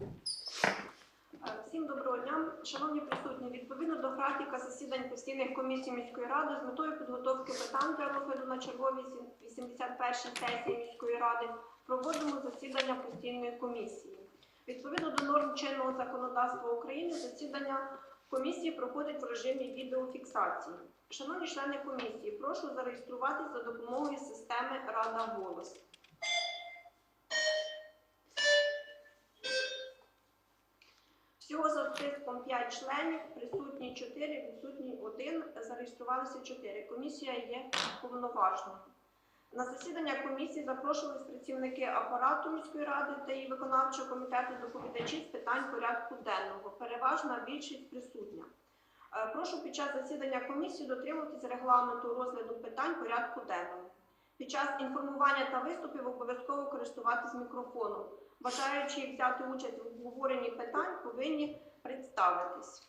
Е, Всім доброго дня. Шановні присутні, відповідно до графіка засідань постійних комісій міської ради з метою підготовки питань для розгляду на черговій 81 сесії міської ради проводимо засідання постійної комісії. Відповідно до норм чинного законодавства України, засідання комісії проходить в режимі відеофіксації. Шановні члени комісії, прошу зареєструватися за допомогою системи Рада голос. Членів, присутні 4, відсутні 1, зареєструвалися 4. Комісія є повноважною. На засідання комісії запрошувались працівники апарату міської ради та її виконавчого комітету доповідачі з питань порядку денного. Переважна більшість присутня. Е, Прошу під час засідання комісії дотримуватись регламенту розгляду питань порядку денного. Під час інформування та виступів обов'язково користуватись мікрофоном. Бажаючи взяти участь в обговоренні питань, повинні представитись.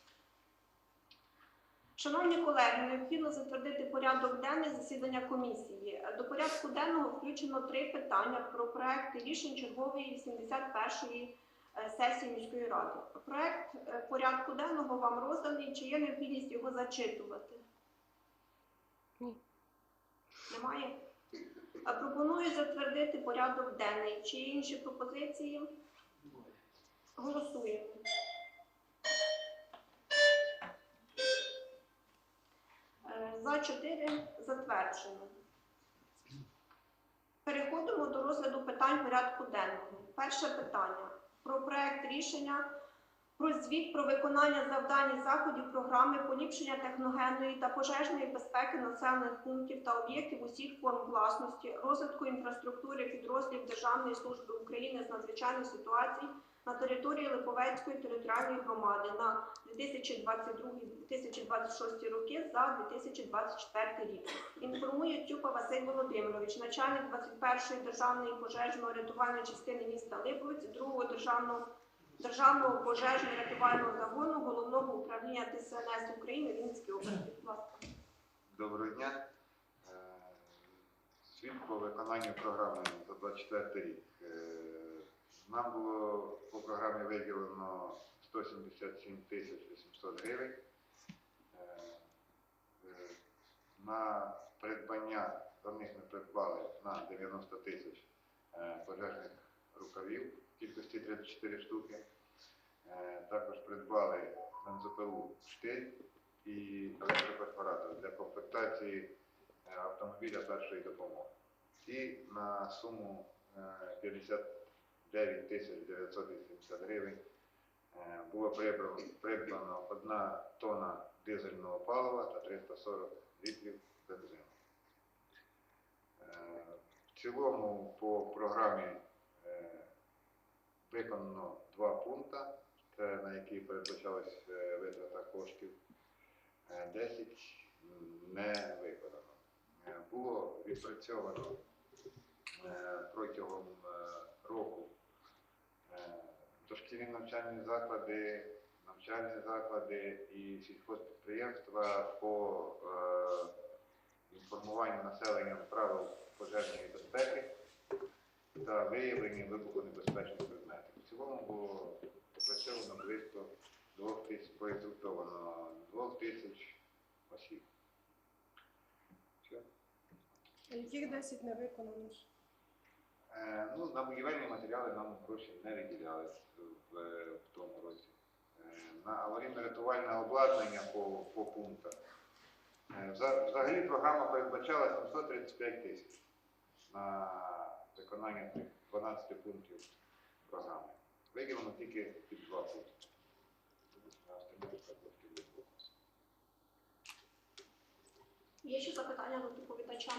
Шановні колеги, необхідно затвердити порядок денний засідання комісії. До порядку денного включено три питання про проекти рішень чергової 81-ї е, сесії міської ради. Проект е, порядку денного вам розданий. Чи є необхідність його зачитувати? Ні. Немає? Пропоную затвердити порядок денний. Чи є інші пропозиції? Голосуємо. За 4 затверджено. Переходимо до розгляду питань порядку денного. Перше питання про проект рішення про звіт про виконання завдань і заходів програми поліпшення техногенної та пожежної безпеки населених пунктів та об'єктів усіх форм власності, розвитку інфраструктури підрозділів Державної служби України з надзвичайних ситуацій на території Липовецької територіальної громади на 2022-2026 роки за 2024 рік. Інформує Тюпа Василь Володимирович, начальник 21-ї державної пожежно-рятувальної частини міста Липовець, 2-го державного Державного пожежно-рятувального загону головного управління ДСНС України в області. Доброго дня. Е, Звіт по виконанню програми за 24 рік. Нам було по програмі виділено 177 тисяч 800 гривень. Е, е, На придбання за них ми придбали на 90 тисяч е, пожежних рукавів кількості 34 штуки. Також придбали бензопилу штиль і електроперфоратор для комплектації автомобіля першої допомоги. І на суму е, 59 тисяч 980 гривень е, було придбано одна тонна дизельного палива та 340 літрів бензину. Е, В цілому по програмі е, виконано два пункти, на які передбачалась витрата коштів. Е, 10 не виконано. Було відпрацьовано е, протягом е, року е, дошкільні навчальні заклади, навчальні заклади і сільхозпідприємства по е, інформуванню населення правил пожежної безпеки та виявленню вибухонебезпечних предметів. В цілому було опрацьовано близько двох тисяч, проінструктовано двох тисяч осіб. Все. А яких 10 не виконано? Е, ну, на будівельні матеріали нам гроші не виділялись в, тому році. Е, на аварійно-рятувальне обладнання по, по пунктах. Е, взагалі програма передбачала 735 тисяч на виконання тих 12 пунктів програми. Виділено тільки під два пункти. Є ще запитання до доповідача?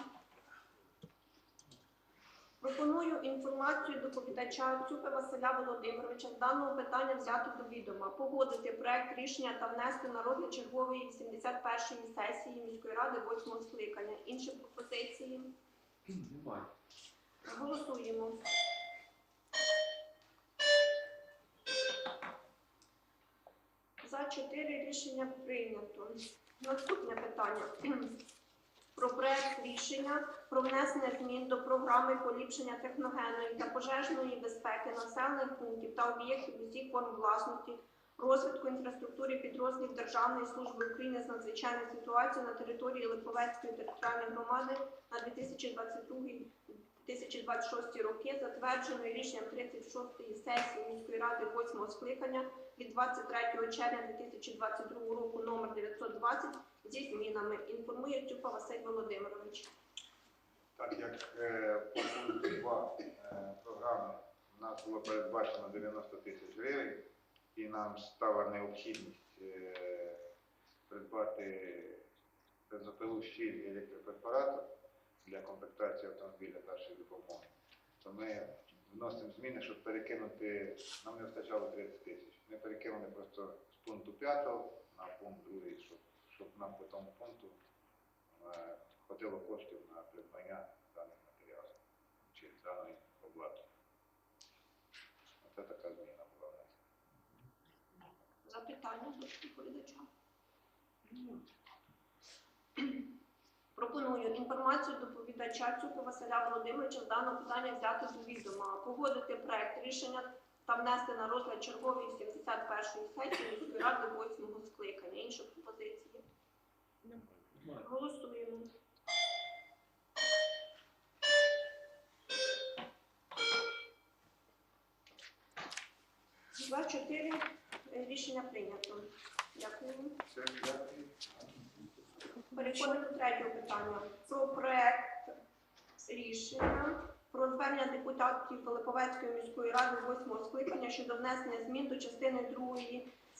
Пропоную інформацію доповідача Цюпи Василя Володимировича з даного питання взяти до відома, погодити проект рішення та внести на розгляд чергової 81-ї сесії міської ради 8 скликання. Інші пропозиції? Немає. Голосуємо. За 4 рішення прийнято. Наступне питання. Про проект рішення про внесення змін до програми поліпшення техногенної та пожежної безпеки населених пунктів та об'єктів усіх форм власності, розвитку інфраструктури підрозділів Державної служби України з надзвичайних ситуацій на території Липовецької територіальної громади на 2022-2026 роки, затвердженої рішенням 36-ї сесії міської ради 8 скликання від 23 червня 2022 року номер 920 зі змінами. Інформує Тюпа Василь Володимирович. Так як е, по пункту 2 е, програми у нас було передбачено 90 тисяч гривень, і нам стала необхідність е, придбати бензопилу щіль і електропрепаратор для комплектації автомобіля першої допомоги, то ми вносимо зміни, щоб перекинути, нам не вистачало 30 тисяч. Ми перекинули просто з пункту 5 на пункт 2, щоб, щоб нам по тому пункту е, хватило коштів на придбання даних матеріалів чи даної обладнання. Оце така зміна була в нас. Запитання до доповідача. Пропоную інформацію доповідача Цюпа Василя Володимировича з даного питання взяти до відома, погодити проект рішення та внести на розгляд чергової 71-ї сесії міської ради 8 скликання. Інші пропозиції. Голосуємо. Два чотири рішення прийнято. Дякую. Переходимо до третього питання. Про проект рішення про звернення депутатів Пилиповецької міської ради 8 скликання щодо внесення змін до частини 2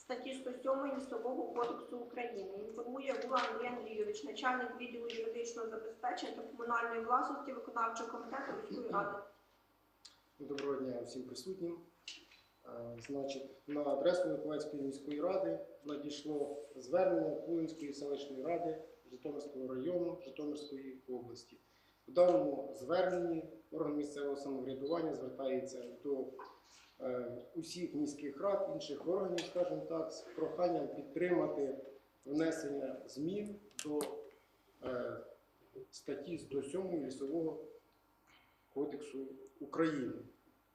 статті 107 Лісового кодексу України. Інформує Гула Андрій Андрійович, начальник відділу юридичного забезпечення та комунальної власності виконавчого комітету міської ради. Доброго дня всім присутнім. Е, Значить, на адресу Миколаївської міської ради надійшло звернення Пулинської селищної ради Житомирського району Житомирської області. В даному зверненні орган місцевого самоврядування звертається до е, усіх міських рад, інших органів, скажімо так, з проханням підтримати внесення змін до е, статті 107 Лісового кодексу України.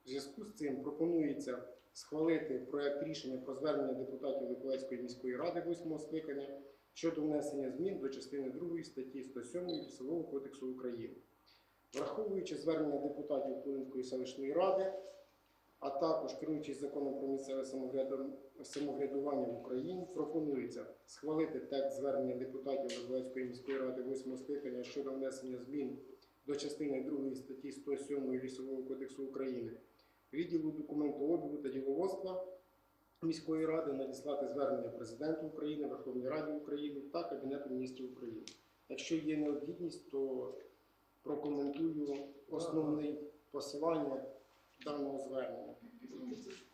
В зв'язку з цим пропонується схвалити проект рішення про звернення депутатів Миколаївської міської ради 8 скликання щодо внесення змін до частини 2 статті 107 Лісового кодексу України. Враховуючи звернення депутатів Кулинської селищної ради, а також керуючись законом про місцеве самоврядування в Україні, пропонується схвалити текст звернення депутатів Миколаївської міської ради 8 скликання щодо внесення змін до частини 2 статті 107 Лісового кодексу України, відділу документообігу та діловодства міської ради надіслати звернення президенту України, Верховній Раді України та Кабінету міністрів України. Якщо є необхідність, то прокоментую основне посилання даного звернення.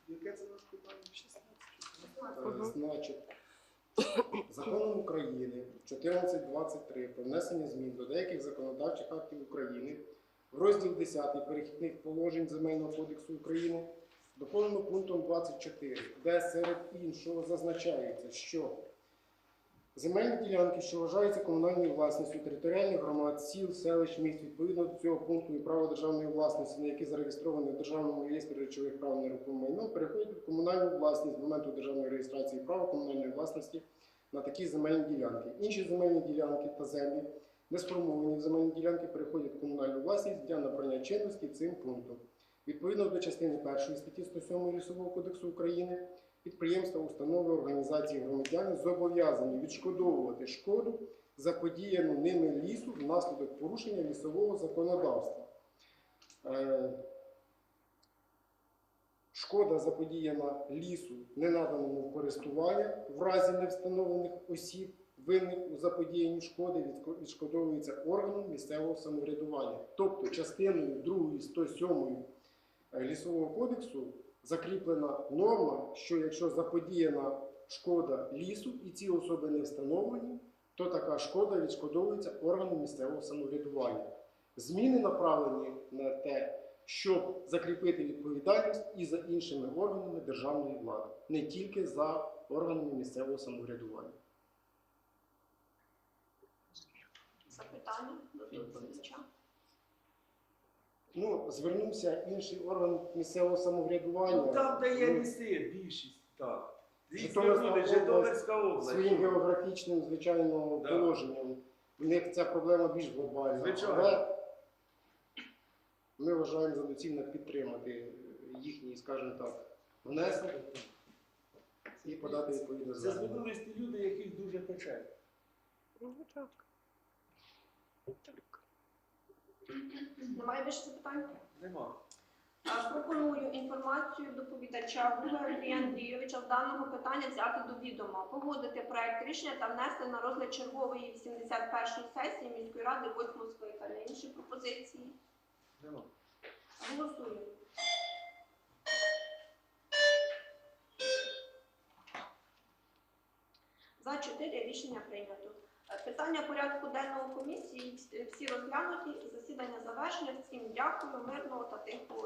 Яке це наш питання? Е, Значить, законом України 1423 про внесення змін до деяких законодавчих актів України в розділ 10 перехідних положень Земельного кодексу України доповнено пунктом 24, де серед іншого зазначається, що земельні ділянки, що вважаються комунальною власністю територіальних громад, сіл, селищ, міст відповідно до цього пункту і право державної власності, на які зареєстровані в Державному реєстрі речових прав на нерухоме майно, переходять в комунальну власність з моменту державної реєстрації права комунальної власності на такі земельні ділянки. Інші земельні ділянки та землі, не сформовані в земельні ділянки, переходять в комунальну власність для набрання чинності цим пунктом. Відповідно до частини 1 статті 107 Лісового кодексу України, підприємства, установи, організації громадяни зобов'язані відшкодовувати шкоду, заподіяну ними лісу внаслідок порушення лісового законодавства. Е, Шкода заподіяна лісу, не наданому користування в разі невстановлених осіб, винних у заподіянні шкоди, відшкодовується органом місцевого самоврядування. Тобто частиною 2 107 е, лісового кодексу закріплена норма, що якщо заподіяна шкода лісу і ці особи не встановлені, то така шкода відшкодовується органом місцевого самоврядування. Зміни направлені на те, щоб закріпити відповідальність і за іншими органами державної влади, не тільки за органами місцевого самоврядування. Запитання до. Ну, звернувся інший орган місцевого самоврядування. Ну, там, де є Ну, ліси, більшість, так. Житомирська область Житомирська область. своїм географічним, звичайно, Да. положенням. В них ця проблема більш глобальна. Звичайно. Але ми вважаємо за доцільно підтримати їхній, скажімо так, внесок і подати відповідне Це звернення. звернулись ті люди, яких дуже пече. Немає більше запитань? Нема. Пропоную інформацію доповідача Гуга Андрія Андрійовича з даного питання взяти до відома, погодити проект рішення та внести на розгляд чергової 81-ї сесії міської ради 8 скликання. Інші пропозиції. Нема. Голосуємо. За 4 рішення прийнято. Питання порядку денного комісії всі розглянуті. Засідання завершене. Всім дякую, мирного та тихого.